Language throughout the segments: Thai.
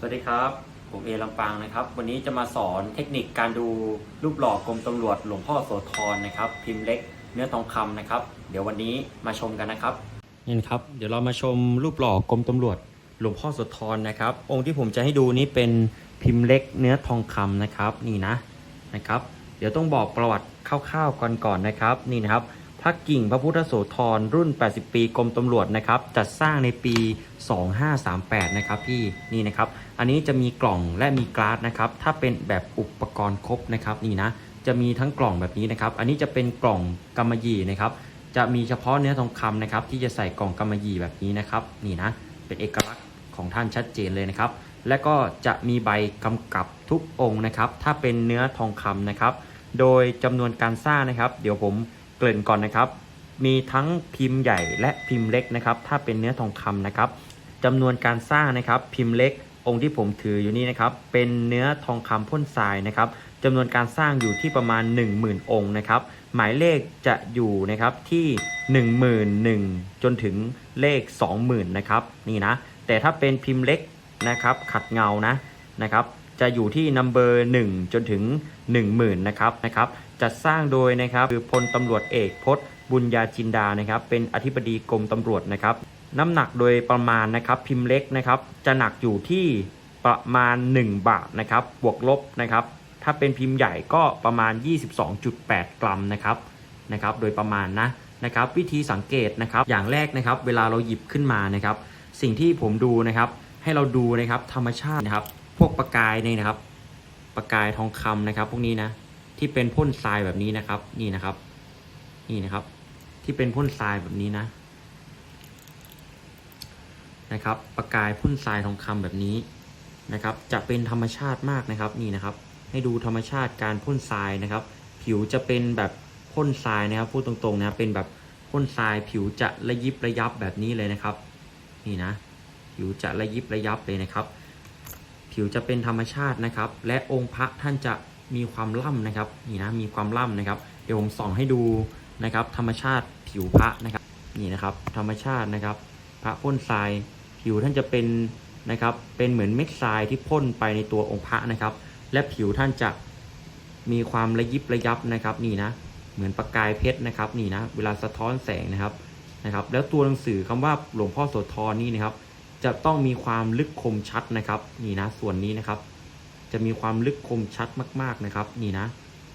สวัสดีครับ ผมเอลำปางนะครับ วันนี้จะมาสอนเทคนิคการดูรูปหล่อกรมตำรวจหลวงพ่อโสธรนะครับ พิมพ์เล็กเนื้อทองคำนะครับ เดี๋ยววันนี้มาชมกันนะครับนี่นะครับ เดี๋ยวเรามาชมรูปหล่อกรมตำรวจหลวงพ่อโสธรนะครับ องค์ที่ผมจะให้ดูนี้เป็นพิมพ์เล็กเนื้อทองคำนะครับ นี่นะนะครับ เดี๋ยวต้องบอกประวัติคร่าวๆก่อนก่อนนะครับ นี่นะครับ พระกิ่งพระพุทธโสธรรุ่น 80 ปีกรมตำรวจนะครับจัดสร้างในปี 2538 นะครับพี่นี่นะครับ อันนี้จะมีกล่องและมีกราสนะครับ ถ้าเป็นแบบอุปกรณ์ครบนะครับนี่นะจะมีทั้งกล่องแบบนี้นะครับ อันนี้จะเป็นกล่องกำมะหยี่นะครับ จะมีเฉพาะเนื้อทองคำนะครับ ที่จะใส่กล่องกำมะหยี่แบบนี้นะครับ นี่นะเป็นเอกลักษณ์ของท่านชัดเจนเลยนะครับ และก็จะมีใบกำกับทุกองค์นะครับ ถ้าเป็นเนื้อทองคำนะครับ โดยจำนวนการสร้างนะครับ เดี๋ยวผม เกริ่นก่อนนะครับ มีทั้งพิมพ์ใหญ่และพิมพ์เล็กนะครับ ถ้าเป็นเนื้อทองคำนะครับจำนวนการสร้างนะครับพิมพ์เล็กองค์ที่ผมถืออยู่นี่นะครับ เป็นเนื้อทองคำพ่นทรายนะครับจำนวนการสร้างอยู่ที่ประมาณ 10,000 องค์นะครับ หมายเลขจะอยู่นะครับที่10,001จนถึงเลข 20,000 นะครับนี่นะ แต่ถ้าเป็นพิมพ์เล็กนะครับ ขัดเงานะนะครับ จะอยู่ที่นัมเบอร์1จนถึง 10,000 นะครับนะครับ จัดสร้างโดยนะครับคือพลตำรวจเอกพจน์บุญญาจินดานะครับ เป็นอธิบดีกรมตำรวจนะครับ น้ำหนักโดยประมาณนะครับพิมพ์เล็กนะครับ จะหนักอยู่ที่ประมาณ 1 บาทนะครับ บวกลบนะครับ ถ้าเป็นพิมพ์ใหญ่ก็ประมาณ 22.8 กรัมนะครับนะครับ โดยประมาณนะนะครับ วิธีสังเกตนะครับ อย่างแรกนะครับ เวลาเราหยิบขึ้นมานะครับ สิ่งที่ผมดูนะครับ ให้เราดูนะครับธรรมชาตินะครับ พวกประกายนี่นะครับ ประกายทองคำนะครับ พวกนี้นะ ที่เป็นพ่นทรายแบบนี้นะครับ นี่นะครับ นี่นะครับ ที่เป็นพ่นทรายแบบนี้นะ นะครับ ประกายพ่นทรายทองคำแบบนี้นะครับ จะเป็นธรรมชาติมากนะครับ นี่นะครับ ให้ดูธรรมชาติการพ่นทรายนะครับ ผิวจะเป็นแบบพ่นทรายนะครับพูดตรงๆนะเป็นแบบพ่นทรายผิวจะระยิบระยับแบบนี้เลยนะครับ นี่นะ ผิวจะระยิบระยับเลยนะครับ ผิวจะเป็นธรรมชาตินะครับ และองค์พระท่านจะ มีความล่ำนะครับนี่นะมีความล่ำนะครับ เดี๋ยวผมส่องให้ดูนะครับ ธรรมชาติผิวพระนะครับนี่นะครับ ธรรมชาตินะครับ พระพ่นทรายผิวท่านจะเป็นนะครับ เป็นเหมือนเม็ดทรายที่พ่นไปในตัวองค์พระนะครับ และผิวท่านจะมีความระยิบระยับนะครับ นี่นะ เหมือนประกายเพชรนะครับ นี่นะ เวลาสะท้อนแสงนะครับนะครับ แล้วตัวหนังสือคำว่าหลวงพ่อโสธรนี่นะครับ จะต้องมีความลึกคมชัดนะครับ นี่นะ ส่วนนี้นะครับ จะมีความลึกคมชัดมาก ๆนะครับ นี่นะ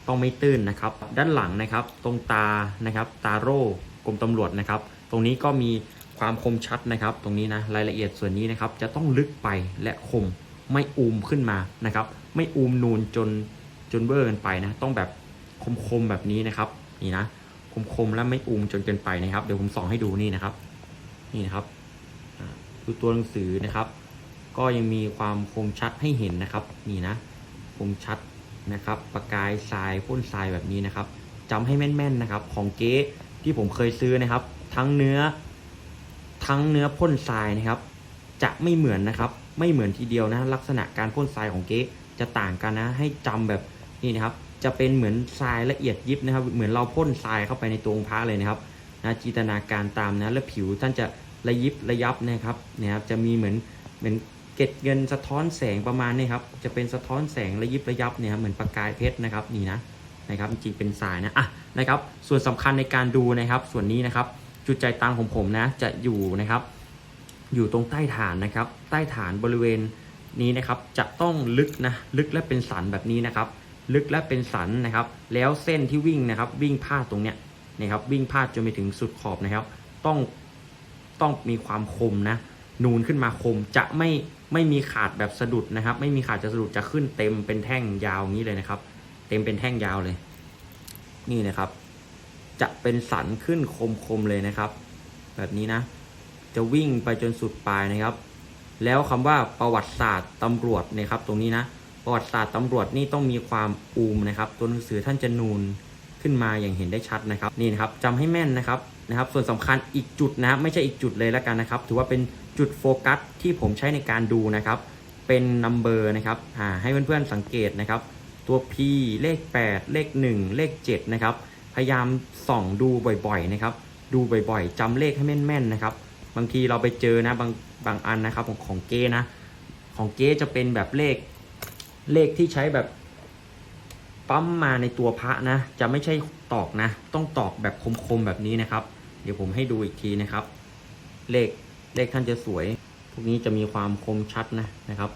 ต้องไม่ตื้นนะครับ ด้านหลังนะครับ ตรงตานะครับ ตาโร่กรมตำรวจนะครับ ตรงนี้ก็มีความคมชัดนะครับ ตรงนี้นะรายละเอียดส่วนนี้นะครับ จะต้องลึกไปและคมไม่อูมขึ้นมานะครับ ไม่อูมนูนจนจนเบอร์กันไปนะ ต้องแบบคมๆแบบนี้นะครับ นี่นะคมๆและไม่อูมจนเกินไปนะครับ เดี๋ยวผมส่องให้ดูนี่นะครับ นี่นะครับดูตัวหนังสือนะครับ ก็ยังมีความคมชัดให้เห็นนะครับนี่นะคมชัดนะครับ ประกายทรายพ่นทรายแบบนี้นะครับจำให้แม่นๆนะครับ ของเก๊ที่ผมเคยซื้อนะครับ ทั้งเนื้อ ทั้งเนื้อพ่นทรายนะครับ จะไม่เหมือนนะครับ ไม่เหมือนทีเดียวนะ ลักษณะการพ่นทรายของเก๊จะต่างกันนะ ให้จำแบบนี้นะครับ จะเป็นเหมือนทรายละเอียดยิบนะครับ เหมือนเราพ่นทรายเข้าไปในตัวองค์พระเลยนะครับนะจินตนาการตามนะ แล้วผิวท่านจะระยิบระยับนะครับนี่ยครับ จะมีเหมือนเหมือน เกล็ดเงินสะท้อนแสงประมาณนี้ครับจะเป็นสะท้อนแสงระยิบระยับเนี่ยครับเหมือนประกายเพชรนะครับนี่นะนะครับจริงเป็นทรายนะอะนะครับส่วนสำคัญในการดูนะครับ ส่วนนี้นะครับจุดใจตังของผมนะจะอยู่นะครับ อยู่ตรงใต้ฐานนะครับ ใต้ฐานบริเวณนี้นะครับจะต้องลึกนะลึกและเป็นสันแบบนี้นะครับ ลึกและเป็นสันนะครับ แล้วเส้นที่วิ่งนะครับ วิ่งพาดตรงเนี้ยนะครับวิ่งพาดจนไปถึงสุดขอบนะครับ ต้องต้องมีความคมนะนูนขึ้นมาคมจะไม่ ไม่มีขาดแบบสะดุดนะครับ ไม่มีขาดจะสะดุดจะขึ้นเต็มเป็นแท่งยาวอย่างนี้เลยนะครับ เต็มเป็นแท่งยาวเลย นี่นะครับ จะเป็นสันขึ้นคมๆเลยนะครับ แบบนี้นะ จะวิ่งไปจนสุดปลายนะครับ แล้วคำว่าประวัติศาสตร์ตำรวจนะครับ ตรงนี้นะประวัติศาสตร์ตำรวจนี่ต้องมีความอูมนะครับ ตัวหนังสือท่านจะนูนขึ้นมาอย่างเห็นได้ชัดนะครับนี่นะครับจำให้แม่นนะครับนะครับ ส่วนสำคัญอีกจุดนะครับไม่ใช่อีกจุดเลยแล้วกันนะครับ ถือว่าเป็น จุดโฟกัสที่ผมใช้ในการดูนะครับ เป็นนัมเบอร์นะครับให้เพื่อนๆสังเกตนะครับ ตัว P เลข 8 เลข 1 เลข 7 นะครับ พยายามส่องดูบ่อยๆนะครับ ดูบ่อยๆจำเลขให้แม่นๆนะครับ บางทีเราไปเจอนะบางบางอันนะครับของของเก้นะ ของเก๊จะเป็นแบบเลขเลขที่ใช้แบบปั๊มมาในตัวพระนะ จะไม่ใช่ตอกนะ ต้องตอกแบบคมๆแบบนี้นะครับ เดี๋ยวผมให้ดูอีกทีนะครับ เลข เลขท่านจะสวย พวกนี้จะมีความคมชัดนะนะครับ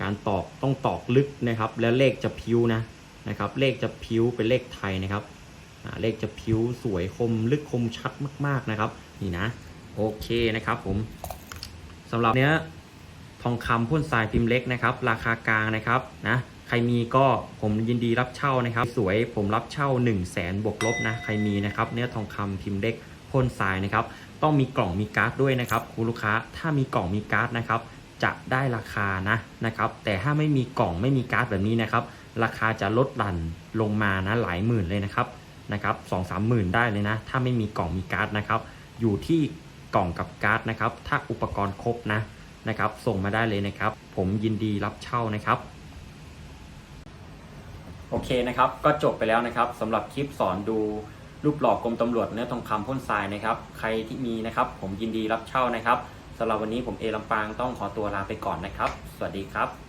การตอกต้องตอกลึกนะครับ แล้วเลขจะพิ้วนะนะครับ เลขจะพิ้วเป็นเลขไทยนะครับเลขจะพิ้วสวยคมลึกคมชัดมากๆนะครับ นี่นะ โอเคนะครับผมสำหรับเนื้อทองคำพ่นทรายพิมพ์เล็กนะครับ ราคากลางนะครับนะใครมีก็ผมยินดีรับเช่านะครับ สวยผมรับเช่า 1 0 0 0 0แสนบวกลบนะ ใครมีนะครับ เนื้อทองคำพิมพ์เล็ก พ่นทรายนะครับ ต้องมีกล่องมีการ์ดด้วยนะครับคุณลูกค้าถ้ามีกล่องมีการ์ดนะครับ จะได้ราคานะนะครับ แต่ถ้าไม่มีกล่องไม่มีการ์ดแบบนี้นะครับ ราคาจะลดหลั่นลงมานะหลายหมื่นเลยนะครับนะครับสองสามหมื่นได้เลยนะ ถ้าไม่มีกล่องมีการ์ดนะครับ อยู่ที่กล่องกับการ์ดนะครับ ถ้าอุปกรณ์ครบนะนะครับ ส่งมาได้เลยนะครับ ผมยินดีรับเช่านะครับโอเคนะครับ ก็จบไปแล้วนะครับสำหรับคลิปสอนดู รูปหล่อกรมตำรวจเนื้อทองคำพ่นทรายนะครับ ใครที่มีนะครับ ผมยินดีรับเช่านะครับสำหรับวันนี้ผมเอลำปางต้องขอตัวลาไปก่อนนะครับ สวัสดีครับ